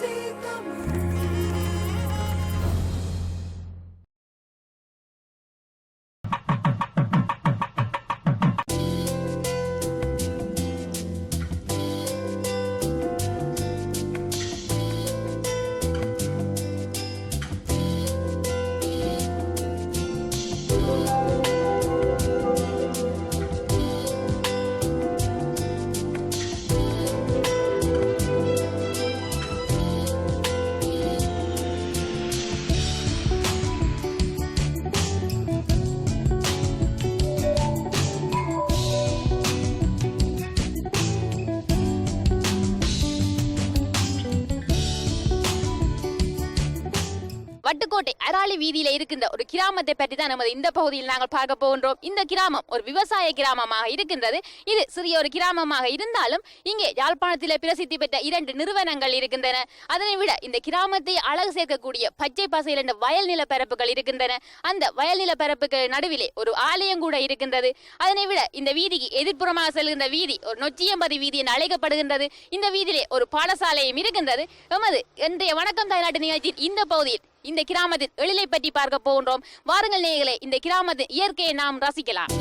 see the moon. Vaddukoddai அராளி வீதியில இருக்கின்ற ஒரு கிராமத்தை பற்றி தான் நமது இந்த பகுதியில் நாங்கள் பார்க்க போகின்றோம். இந்த கிராமம் ஒரு விவசாய கிராமமாக இருக்கின்றது. இது சிறிய ஒரு கிராமமாக இருந்தாலும் இங்கே யாழ்ப்பாணத்தில் பிரசித்தி பெற்ற இரண்டு நிறுவனங்கள் இருக்கின்றன. அதனை விட இந்த கிராமத்தை அழகு சேர்க்கக்கூடிய பச்சை பசையில் என்ற வயல் நிலப்பரப்புகள் இருக்கின்றன. அந்த வயல் நிலப்பரப்புகள் நடுவிலே ஒரு ஆலயம் கூட இருக்கின்றது. அதனை விட இந்த வீதிக்கு எதிர்ப்புறமாக செல்கின்ற வீதி ஒரு நொச்சியம்பதி வீதி என அழைக்கப்படுகின்றது. இந்த வீதியிலே ஒரு பாடசாலையும் இருக்கின்றது. எமது இன்றைய வணக்கம் தாய்நாட்டு நிகழ்ச்சியில் இந்த பகுதியில் இந்த கிராமத்தின் எழிலை பற்றி பார்க்க போகின்றோம். வாருங்கள் நேயர்களே இந்த கிராமத்தின் இயற்கையை நாம் ரசிக்கலாம்.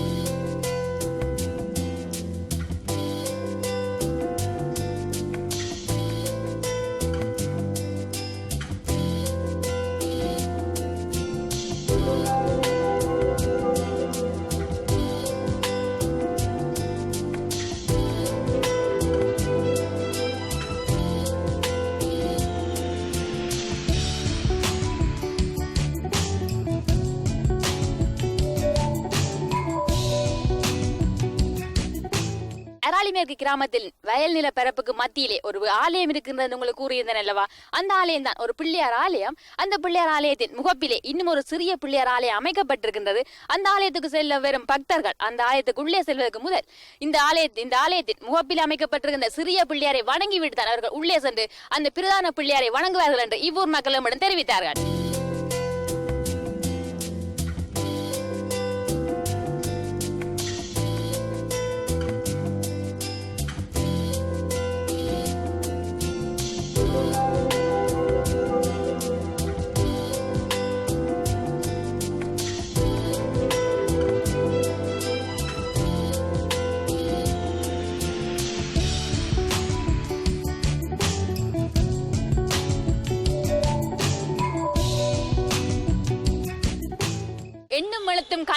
அராலிமேற்கு கிராமத்தில் வயல் நில பரப்புக்கு மத்தியிலே ஒரு ஆலயம் இருக்கின்றது உங்களுக்கு கூறியிருந்தேன் அல்லவா? அந்த ஆலயம் தான். ஒரு பிள்ளையார் ஆலயம். அந்த பிள்ளையார் ஆலயத்தின் முகப்பிலே இன்னும் ஒரு சிறிய பிள்ளையார் ஆலயம் அமைக்கப்பட்டிருக்கின்றது. அந்த ஆலயத்துக்கு செல்ல வரும் பக்தர்கள். அந்த ஆலயத்துக்கு உள்ளே செல்வதற்கு முதல் இந்த ஆலயத்தின் இந்த ஆலயத்தின் முகப்பில் அமைக்கப்பட்டிருக்கின்ற சிறிய பிள்ளையாரை வணங்கிவிட்டு தான் அவர்கள் உள்ளே சென்று அந்த பிரதான பிள்ளையாரை வணங்குவார்கள் என்று இவ்வூர் மக்களிடம் தெரிவித்தார்கள்.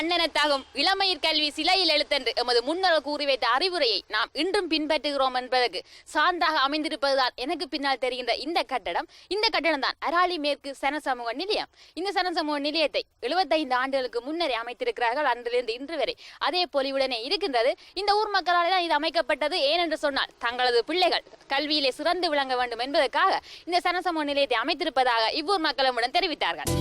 மன்னனத்தாகும் கண்ணனத்தாகும் கல்வி சிலையில் எழுத்தென்று எமது முன்னோர் கூறி வைத்த அறிவுரையை நாம் இன்றும் பின்பற்றுகிறோம் என்பதற்கு சான்றாக அமைந்திருப்பதுதான் எனக்கு பின்னால் தெரிகின்ற இந்த கட்டடம். இந்த கட்டடம் தான் அராலி மேற்கு சனசமூக நிலையம். இந்த சனசமூக நிலையத்தை எழுபத்தைந்து ஆண்டுகளுக்கு முன்னரே அமைத்திருக்கிறார்கள். அன்றிலிருந்து இன்று வரை அதே பொலிவுடனே இருக்கின்றது. இந்த ஊர் மக்களால் தான் இது அமைக்கப்பட்டது. ஏனென்று சொன்னால் தங்களது பிள்ளைகள் கல்வியிலே சிறந்து விளங்க வேண்டும் என்பதற்காக இந்த சனசமூக நிலையத்தை அமைத்திருப்பதாக இவ்வூர் மக்களுடன் தெரிவித்தார்கள்.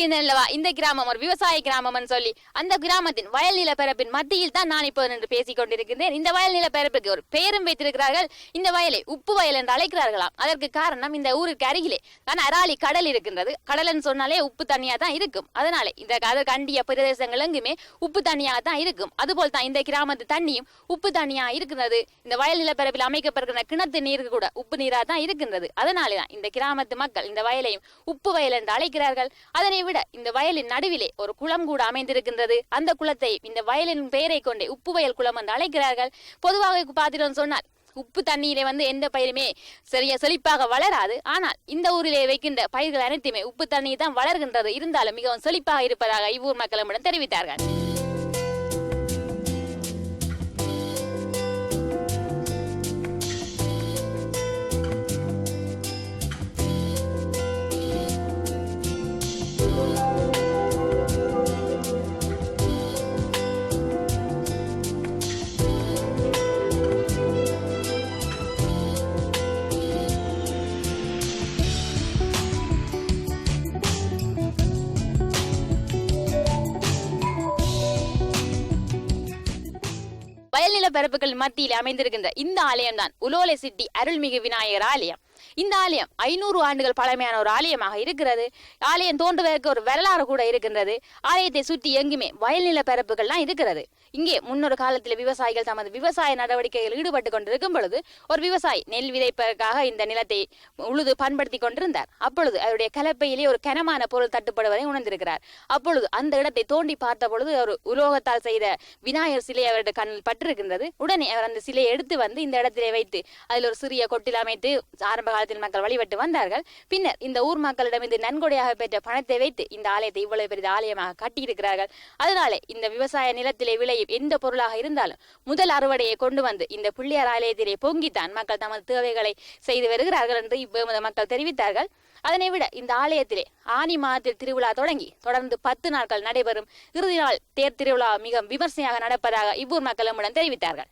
உங்களுக்கு அல்லவா? இந்த கிராமம் ஒரு விவசாய கிராமம்னு சொல்லி. அந்த கிராமத்தின் வயல் நில பரப்பின் மத்தியில் தான் நான் இப்போது நின்று பேசிக் கொண்டிருக்கின்றேன். இந்த வயல் நிலப்பரப்புக்கு ஒரு பெயரும் வைத்திருக்கிறார்கள். இந்த வயலை உப்பு வயல் என்று அழைக்கிறார்களாம். அதற்கு காரணம் இந்த ஊருக்கு அருகிலே தான் அராலி கடல் இருக்கின்றது. கடல்னு சொன்னாலே உப்பு தண்ணியா தான் இருக்கும். அதனாலே இந்த அதற்கு அண்டிய பிரதேசங்கள் எங்குமே உப்பு தண்ணியாக தான் இருக்கும். அதுபோல் தான் இந்த கிராமத்து தண்ணியும் உப்பு தண்ணியா இருக்கிறது இந்த வயல் நிலப்பரப்பில் அமைக்கப்படுகிற கிணத்து நீர் கூட உப்பு நீரா தான் இருக்கின்றது. அதனாலே தான் இந்த கிராமத்து மக்கள் இந்த வயலையும் உப்பு வயல் என்று அழைக்கிறார்கள். அதனை விட இந்த வயலின் நடுவிலே ஒரு குளம் கூட அமைந்திருக்கின்றது. அந்த குளத்தை இந்த வயலின் பெயரை கொண்டே உப்பு வயல் குளம் என்று அழைக்கிறார்கள். பொதுவாக பார்த்துட்டோம் சொன்னால் உப்பு தண்ணீரை வந்து எந்த பயிருமே சரியா செழிப்பாக வளராது. ஆனால் இந்த ஊரிலே வைக்கின்ற பயிர்கள் அனைத்துமே உப்பு தண்ணீர் தான் வளர்கின்றது. இருந்தாலும் மிகவும் செழிப்பாக இருப்பதாக இவ்வூர் மக்களிடம் தெரிவித்தார்கள். நிலப்பரப்புகள் மத்தியில் அமைந்திருக்கின்ற இந்த ஆலயம் தான் உலோலை சிட்டி அருள்மிகு விநாயகர் ஆலயம். இந்த ஆலயம் ஐநூறு ஆண்டுகள் பழமையான ஒரு ஆலயமாக இருக்கிறது. ஆலயம் தோன்றுவதற்கு ஒரு வரலாறு கூட இருக்கின்றது. ஆலயத்தை சுற்றி எங்குமே வயல் நில பரப்புகள்லாம் இருக்கிறது. இங்கே முன்னொரு காலத்தில் விவசாயிகள் தமது விவசாய நடவடிக்கைகளில் ஈடுபட்டு கொண்டிருக்கும் பொழுது ஒரு விவசாயி நெல் விதைப்பதற்காக இந்த நிலத்தை உழுது பயன்படுத்தி கொண்டிருந்தார். அப்பொழுது அவருடைய கலப்பையிலே ஒரு கனமான பொருள் தட்டுப்படுவதை உணர்ந்திருக்கிறார். அப்பொழுது அந்த இடத்தை தோண்டி பார்த்த பொழுது ஒரு உலோகத்தால் செய்த விநாயகர் சிலை அவருடைய கண்ணில் பட்டிருக்கின்றது. உடனே அவர் அந்த சிலையை எடுத்து வந்து இந்த இடத்திலே வைத்து அதில் ஒரு சிறிய கொட்டில் அமைத்து ஆரம்ப காலத்தில் மக்கள் வழிபட்டு வந்தார்கள். பின்னர் இந்த ஊர் மக்களிடமிருந்து நன்கொடையாக பெற்ற பணத்தை வைத்து இந்த ஆலயத்தை இவ்வளவு பெரிய ஆலயமாக கட்டியிருக்கிறார்கள். அதனாலே இந்த விவசாய நிலத்திலே விளை பொருளையும் எந்த பொருளாக இருந்தாலும் முதல் அறுவடையை கொண்டு வந்து இந்த பிள்ளையார் ஆலயத்திலே பொங்கித்தான். மக்கள் தமது தேவைகளை செய்து வருகிறார்கள் என்று இப்போது மக்கள் தெரிவித்தார்கள். அதனை விட இந்த ஆலயத்திலே ஆனி மாதத்தில் திருவிழா தொடங்கி தொடர்ந்து பத்து நாட்கள் நடைபெறும் இறுதி நாள் தேர் திருவிழா மிக விமர்சையாக நடப்பதாக இவ்வூர் மக்கள் நம்முடன் தெரிவித்தார்கள்.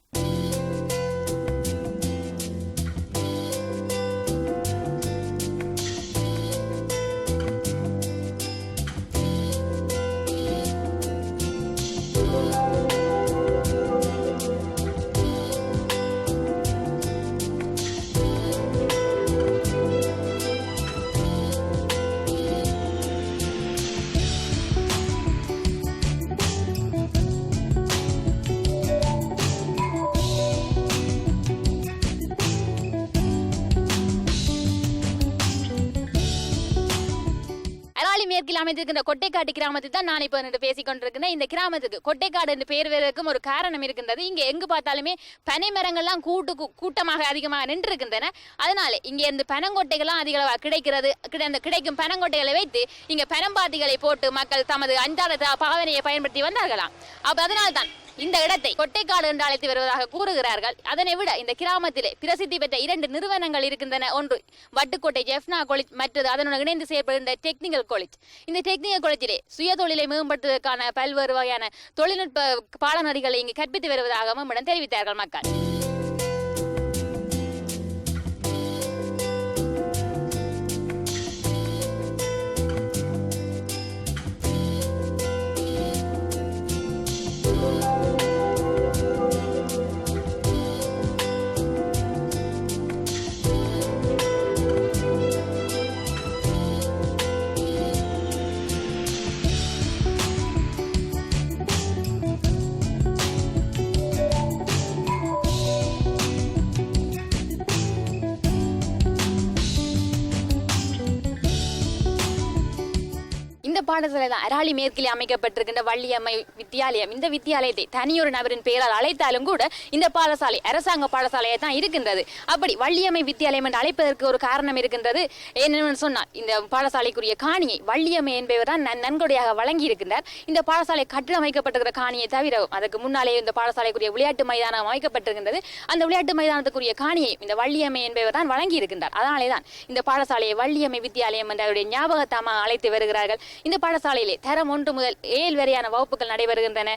அராலி அமைந்திருக்கின்ற கொட்டைக்காட்டு கிராமத்தில் தான் நான் இப்போ நின்று பேசிக் கொண்டிருக்கிறேன். இந்த கிராமத்துக்கு கொட்டைக்காடு என்று பெயர் வருவதற்கும் ஒரு காரணம் இருக்கின்றது. இங்கே எங்கு பார்த்தாலுமே பனை மரங்கள்லாம் கூட்டு கூட்டமாக அதிகமாக நின்று இருக்கின்றன அதனால இங்கே இந்த பனங்கொட்டைகள்லாம் அதிக அளவாக கிடைக்கிறது கிடை- அந்த கிடைக்கும் பனங்கொட்டைகளை வைத்து இங்கே பனம்பாத்திகளை போட்டு மக்கள் தமது அன்றாட பாவனையை பயன்படுத்தி வந்தார்களாம். அப்ப அதனால்தான் இந்த இடத்தை கொட்டைக்காடு என்று அழைத்து வருவதாக கூறுகிறார்கள். அதனை விட இந்த கிராமத்திலே பிரசித்தி பெற்ற இரண்டு நிறுவனங்கள் இருக்கின்றன. ஒன்று வட்டுக்கோட்டை ஜெஃப்னா காலேஜ் மற்றது அதனுடன் இணைந்து செயல்படுகின்ற டெக்னிக்கல் காலேஜ் இந்த டெக்னிக்கல் காலேஜிலே சுய தொழிலை மேம்படுத்துவதற்கான பல்வேறு வகையான தொழில்நுட்ப பாடநெறிகளை இங்கு கற்பித்து வருவதாகவும் இடம் தெரிவித்தார்கள் மக்கள். இந்த பாடசாலை தான் அராளி மேற்கிலே அமைக்கப்பட்டிருக்கின்ற வள்ளியம்மை வித்தியாலயம். இந்த வித்தியாலயத்தை தனியொரு நபரின் பெயரால் அழைத்தாலும் கூட இந்த பாடசாலை அரசாங்க பாடசாலையாக தான் இருக்கின்றது. அப்படி வள்ளியம்மை வித்தியாலயம் என்று அழைப்பதற்கு ஒரு காரணம் இருக்கின்றது. என்னென்னு சொன்னால் இந்த பாடசாலைக்குரிய காணியை வள்ளியம்மை என்பவர் தான் நன்கொடையாக வழங்கி இருக்கின்றார் இந்த பாடசாலை கட்டிடம் அமைக்கப்பட்டிருக்கிற காணியை தவிர அதற்கு முன்னாலே இந்த பாடசாலைக்குரிய விளையாட்டு மைதானம் அமைக்கப்பட்டிருக்கின்றது. அந்த விளையாட்டு மைதானத்துக்குரிய காணியை இந்த வள்ளியம்மை என்பவர் தான் வழங்கி இருக்கின்றார் அதனாலே தான் இந்த பாடசாலையை வள்ளியம்மை வித்தியாலயம் என்ற அவருடைய ஞாபகத்தமாக அழைத்து வருகிறார்கள். இந்த பாடசாலையிலே தரம் ஒன்று முதல் ஏழு வரையான வகுப்புகள் நடைபெறும் வருகின்றன.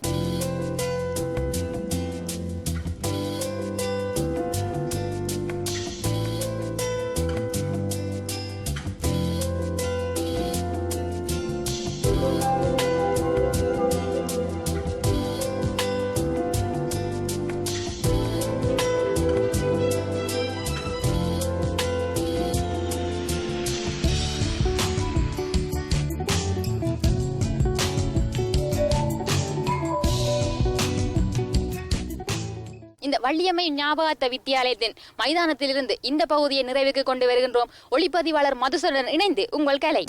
வள்ளியம்மை ஞாபகத்த வித்தியாலயத்தின் மைதானத்திலிருந்து இந்த பகுதியை நிறைவுக்கு கொண்டு வருகின்றோம். ஒளிப்பதிவாளர் மதுசூதன் இணைந்து உங்கள் கலை.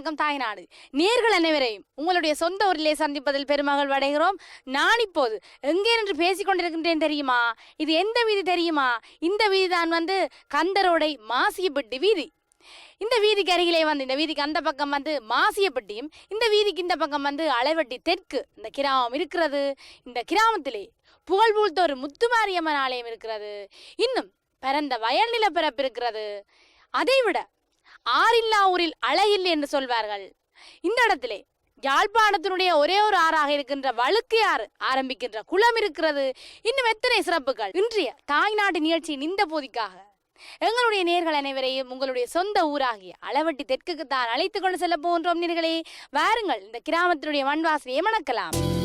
வணக்கம் தாய்நாடு. நேர்கள் அனைவரையும் உங்களுடைய சொந்த ஊரிலே சந்திப்பதில் பெருமகள் அடைகிறோம். நான் இப்போது எங்கே என்று பேசிக் கொண்டிருக்கின்றேன் தெரியுமா? இது எந்த வீதி தெரியுமா? இந்த வீதி தான் வந்து கந்தரோடை மாசியப்பட்டி வீதி. இந்த வீதிக்கு அருகிலே வந்து இந்த வீதிக்கு அந்த பக்கம் வந்து மாசியப்பட்டியும் இந்த வீதிக்கு இந்த பக்கம் வந்து அளவட்டி தெற்கு. இந்த கிராமம் இருக்கிறது. இந்த கிராமத்திலே புகழ் பூழ்த்த ஒரு முத்துமாரியம்மன் ஆலயம் இருக்கிறது. இன்னும் பரந்த வயல் நிலப்பரப்பு இருக்கிறது. அதைவிட ஆறில்லா ஊரில் அழகில்லை என்று சொல்வார்கள். இந்த இடத்திலே யாழ்ப்பாணத்தினுடைய ஒரே ஒரு ஆறாக இருக்கின்ற வழுக்கு ஆறு ஆரம்பிக்கின்ற குளம் இருக்கிறது. இன்னும் எத்தனை சிறப்புகள்? இன்றைய தாய்நாட்டு நிகழ்ச்சியின் இந்த போதிக்காக. எங்களுடைய நேர்கள் அனைவரையும் உங்களுடைய சொந்த ஊராகிய அளவட்டி தெற்குக்கு தான் அழைத்து கொண்டு செல்ல போகின்றோம் நேர்களே. வாருங்கள் இந்த கிராமத்தினுடைய மண்வாசனையை மணக்கலாம்.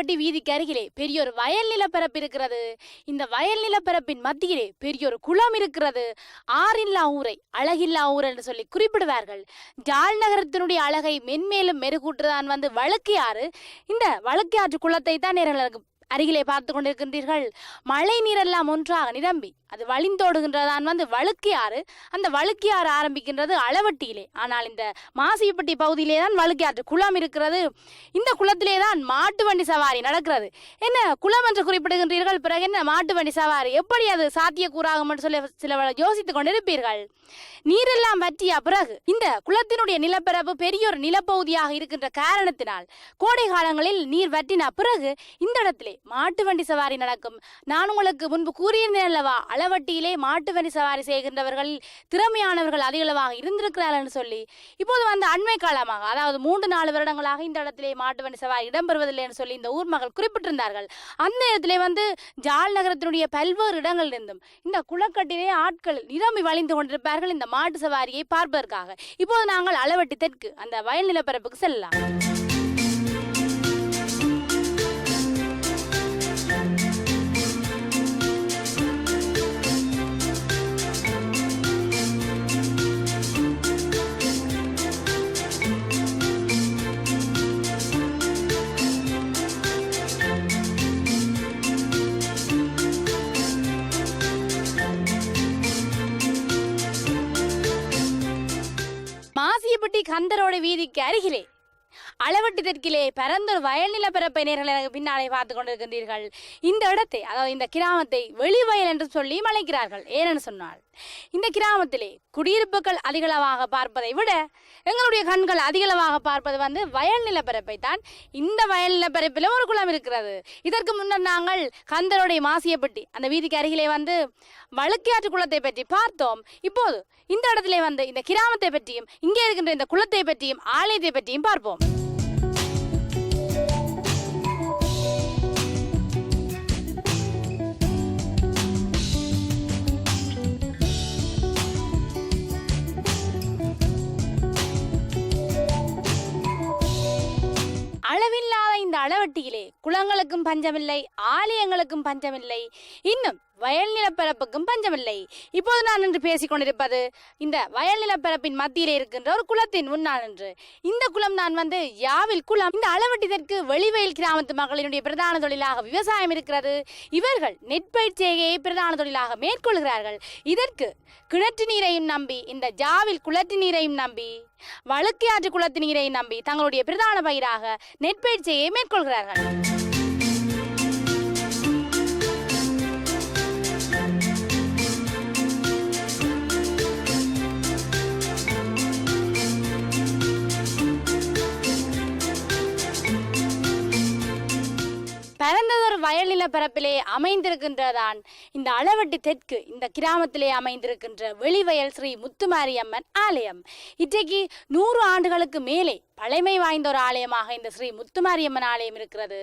கோவில்பட்டி வீதிக்கு அருகிலே பெரியொரு வயல் நிலப்பரப்பு இருக்கிறது. இந்த வயல் நிலப்பரப்பின் மத்தியிலே பெரிய ஒரு குளம் இருக்கிறது. ஆறில்லா ஊரை அழகில்லா ஊர் என்று சொல்லி குறிப்பிடுவார்கள். ஜாழ் நகரத்தினுடைய அழகை மென்மேலும் மெருகூட்டுதான் வந்து வழக்கியாறு. இந்த வழக்கியாற்று குளத்தை தான் நேர்களுக்கு அருகிலே பார்த்து கொண்டிருக்கின்றீர்கள். மழை நீரெல்லாம் ஒன்றாக நிரம்பி அது வழிந்தோடுகின்றதான் வந்து வழுக்கியாறு. அந்த வழுக்கியாறு ஆரம்பிக்கின்றது அளவட்டியிலே. ஆனால் இந்த மாசியப்பட்டி பகுதியிலே தான் வழுக்கியாற்று குளம் இருக்கிறது. இந்த குளத்திலே தான் மாட்டு வண்டி சவாரி நடக்கிறது. என்ன குளம் என்று குறிப்பிடுகின்றீர்கள்? பிறகு என்ன மாட்டு வண்டி சவாரி? எப்படி அது சாத்தியக்கூறாகும் என்று சொல்லி சில யோசித்துக் கொண்டிருப்பீர்கள். நீரெல்லாம் வற்றிய பிறகு இந்த குளத்தினுடைய நிலப்பரப்பு பெரிய ஒரு நிலப்பகுதியாக இருக்கின்ற காரணத்தினால் கோடை காலங்களில் நீர் வற்றின பிறகு இந்த இடத்திலே மாட்டு வண்டி சவாரி நடக்கும். நான் உங்களுக்கு முன்பு கூறியிருந்தேன் அல்லவா? அளவட்டியிலே மாட்டு வண்டி சவாரி செய்கின்றவர்கள் திறமையானவர்கள் அதிகளவாக இருந்திருக்கிறார்கள் சொல்லி. இப்போது வந்து அண்மை காலமாக அதாவது மூன்று நாலு வருடங்களாக இந்த இடத்திலே மாட்டு வண்டி சவாரி இடம்பெறுவதில்லை என்று சொல்லி இந்த ஊர் மக்கள் குறிப்பிட்டிருந்தார்கள். அந்த இடத்திலே வந்து ஜால் நகரத்தினுடைய பல்வேறு இடங்களிலிருந்தும் இந்த குளக்கட்டிலே ஆட்கள் நிரம்பி வழிந்து கொண்டிருப்பார்கள் இந்த மாட்டு சவாரியை பார்ப்பதற்காக. இப்போது நாங்கள் அளவட்டி தெற்கு அந்த வயல் நிலப்பரப்புக்கு செல்லலாம். கந்தரோட வீதிக்கு அருகிலே. அளவட்டி தெற்கிலே பரந்தொரு வயல் நிலப்பரப்பை நேர்களை எனக்கு பின்னாலே பார்த்து கொண்டிருக்கின்றீர்கள். இந்த இடத்தை அதாவது இந்த கிராமத்தை வெளிவயல் என்று சொல்லி அழைக்கிறார்கள் ஏனென்று சொன்னால் இந்த கிராமத்திலே குடியிருப்புகள் அதிகளவாக பார்ப்பதை விட எங்களுடைய கண்கள் அதிகளவாக பார்ப்பது வந்து வயல் நிலப்பரப்பை தான் இந்த வயல் நிலப்பரப்பில் ஒரு குளம் இருக்கிறது. இதற்கு முன்னர் நாங்கள் கந்தருடைய மாசியப்பட்டி அந்த வீதிக்கு அருகிலே வந்து வழுக்கியாற்று குளத்தை பற்றி பார்த்தோம். இப்போது இந்த இடத்திலே வந்து இந்த கிராமத்தை பற்றியும் இங்கே இருக்கின்ற இந்த குளத்தை பற்றியும் ஆலயத்தை பற்றியும் பார்ப்போம். ഇല്ലാതെ இந்த அளவட்டியிலே குளங்களுக்கும் பஞ்சமில்லை ஆலயங்களுக்கும் பஞ்சமில்லை இன்னும் வயல் நிலப்பரப்புக்கும் பஞ்சமில்லை. இப்போது நான் என்று பேசிக் கொண்டிருப்பது இந்த வயல் நிலப்பரப்பின் மத்தியிலே இருக்கின்ற ஒரு குளத்தின் முன்னால் என்று இந்த குளம் நான் வந்து யாவில் குளம். இந்த அளவட்டிதற்கு வெளிவயல் கிராமத்து மக்களினுடைய பிரதான தொழிலாக விவசாயம் இருக்கிறது. இவர்கள் நெற்பயிர் செய்கையை பிரதான தொழிலாக மேற்கொள்கிறார்கள். இதற்கு கிணற்று நீரையும் நம்பி இந்த ஜாவில் குளத்து நீரையும் நம்பி வழுக்கையாற்று குளத்து நீரையும் நம்பி தங்களுடைய பிரதான பயிராக நெற்பயிர் செய்கையை மேற்கொள்கிறார்கள் பரந்ததொரு வயல் நிலப்பரப்பிலே அமைந்திருக்கின்றதான். இந்த அளவட்டி தெற்கு இந்த கிராமத்திலே அமைந்திருக்கின்ற வெளிவயல் ஸ்ரீ முத்துமாரியம்மன் ஆலயம். இன்றைக்கு நூறு ஆண்டுகளுக்கு மேலே பழமை வாய்ந்த ஒரு ஆலயமாக இந்த ஸ்ரீ முத்துமாரியம்மன் ஆலயம் இருக்கிறது.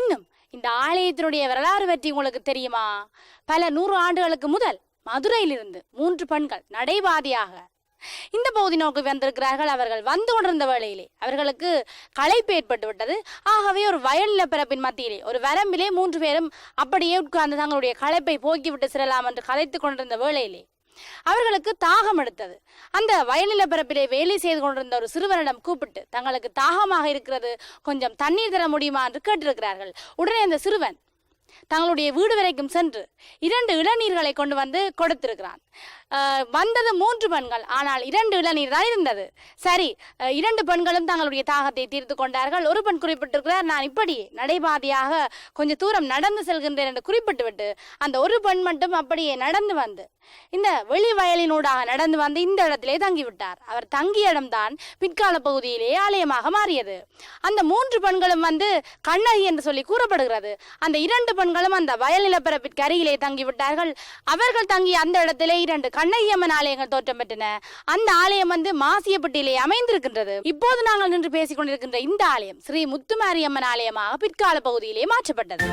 இன்னும் இந்த ஆலயத்தினுடைய வரலாறு பற்றி உங்களுக்கு தெரியுமா? பல நூறு ஆண்டுகளுக்கு முதல் மதுரையிலிருந்து மூன்று பெண்கள் நடைபாதையாக இந்த பகுதி நோக்கி வந்திருக்கிறார்கள் அவர்கள் வந்து கொண்டிருந்த வேளையிலே. அவர்களுக்கு களைப்பு ஏற்பட்டு விட்டது. ஆகவே ஒரு வயல் நிலப்பரப்பின் மத்தியிலே ஒரு வரம்பிலே மூன்று பேரும் அப்படியே உட்கார்ந்து தங்களுடைய களைப்பை போக்கிவிட்டு செல்லலாம் என்று கலைத்து கொண்டிருந்த வேளையிலே அவர்களுக்கு தாகம் எடுத்தது. அந்த வயலில நிலப்பரப்பிலே வேலை செய்து கொண்டிருந்த ஒரு சிறுவனிடம் கூப்பிட்டு தங்களுக்கு தாகமாக இருக்கிறது. கொஞ்சம் தண்ணீர் தர முடியுமா? என்று கேட்டிருக்கிறார்கள். உடனே அந்த சிறுவன் தங்களுடைய வீடு வரைக்கும் சென்று இரண்டு இளநீர்களை கொண்டு வந்து கொடுத்திருக்கிறான். வந்தது மூன்று பெண்கள். ஆனால் இரண்டு இளநீர் தான் இருந்தது. சரி இரண்டு பெண்களும் தங்களுடைய தாகத்தை தீர்த்து கொண்டார்கள். ஒரு பெண் குறிப்பிட்டிருக்கிறார் நான் இப்படி நடைபாதையாக கொஞ்சம் தூரம் நடந்து செல்கின்றேன் என்று குறிப்பிட்டுவிட்டு அந்த ஒரு பெண் மட்டும் அப்படியே நடந்து வந்து இந்த வெளி வயலினூடாக நடந்து வந்து இந்த இடத்திலே தங்கிவிட்டார். அவர் தங்கிய இடம்தான் பிற்கால பகுதியிலே ஆலயமாக மாறியது. அந்த மூன்று பெண்களும் வந்து கண்ணகி என்று சொல்லி கூறப்படுகிறது. அந்த இரண்டு பெண்களும் அந்த வயல் நிலப்பரப்பிற்கு அருகிலே தங்கிவிட்டார்கள். அவர்கள் தங்கிய அந்த இடத்திலே இரண்டு கண்ணகி ஆலயங்கள் தோற்றம் பெற்றன. அந்த ஆலயம் வந்து மாசியப்பட்டியிலே அமைந்திருக்கின்றது. இப்போது நாங்கள் நின்று பேசிக் கொண்டிருக்கின்ற இந்த ஆலயம் ஸ்ரீ முத்துமாரி அம்மன் ஆலயமாக பிற்கால பகுதியிலே மாற்றப்பட்டது.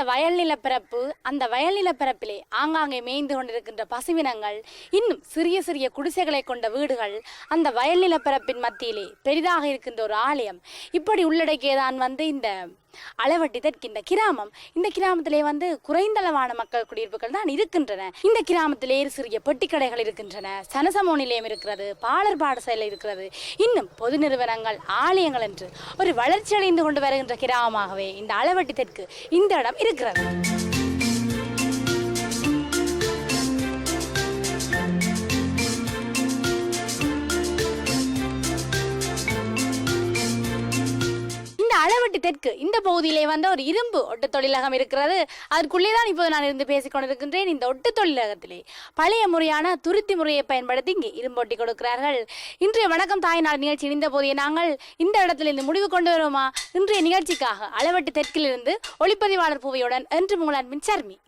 பரந்த வயல் நிலப்பரப்பு அந்த வயல் நிலப்பரப்பிலே ஆங்காங்கே மேய்ந்து கொண்டிருக்கின்ற பசுவினங்கள் இன்னும் சிறிய சிறிய குடிசைகளை கொண்ட வீடுகள் அந்த வயல் நிலப்பரப்பின் மத்தியிலே பெரிதாக இருக்கின்ற ஒரு ஆலயம். இப்படி உள்ளடக்கியதான் வந்து இந்த அளவட்டி தெற்கு இந்த கிராமம். இந்த கிராமத்திலே வந்து குறைந்தளவான மக்கள் குடியிருப்புகள் தான் இருக்கின்றன. இந்த கிராமத்திலே சிறிய பெட்டிக்கடைகள் இருக்கின்றன. சனசமோ நிலையம் இருக்கிறது பாலர் பாடசாலை இருக்கிறது. இன்னும் பொது நிறுவனங்கள் ஆலயங்கள் என்று ஒரு வளர்ச்சி அடைந்து கொண்டு வருகின்ற கிராமமாகவே இந்த அளவட்டி தெற்கு இந்த இடம் இருக்கிறது. தெற்கு. இந்த பகுதியிலே வந்த ஒரு இரும்பு ஒட்டு தொழிலகம் இருக்கிறது. அதற்குள்ளே தான் இப்போது நான் இருந்து பேசிக் கொண்டிருக்கின்றேன். இந்த ஒட்டு தொழிலகத்திலே பழைய முறையான துருத்தி முறையை பயன்படுத்தி இங்கே இரும்பு ஒட்டி கொடுக்கிறார்கள். இன்றைய வணக்கம் தாய் நாள் நிகழ்ச்சி இணைந்த போதே நாங்கள் இந்த இடத்துல இந்த முடிவு கொண்டு வருவோமா? இன்றைய நிகழ்ச்சிக்காக அளவட்டி தெற்கிலிருந்து ஒளிப்பதிவாளர் பூவையுடன் என்று உங்கள் அன்பின் சர்மி.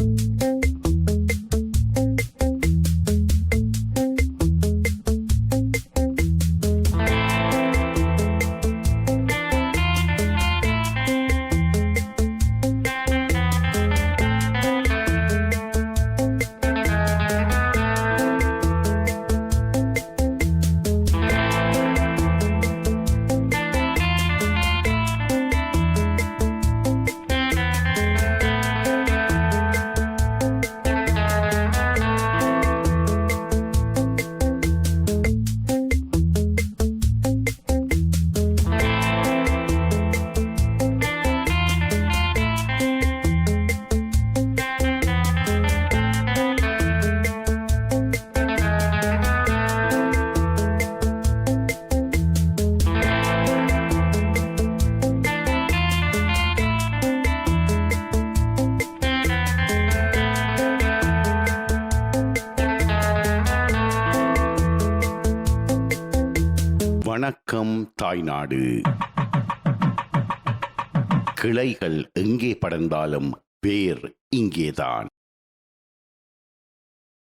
தாய்நாடு கிளைகள் எங்கே படர்ந்தாலும் வேர் இங்கேதான்.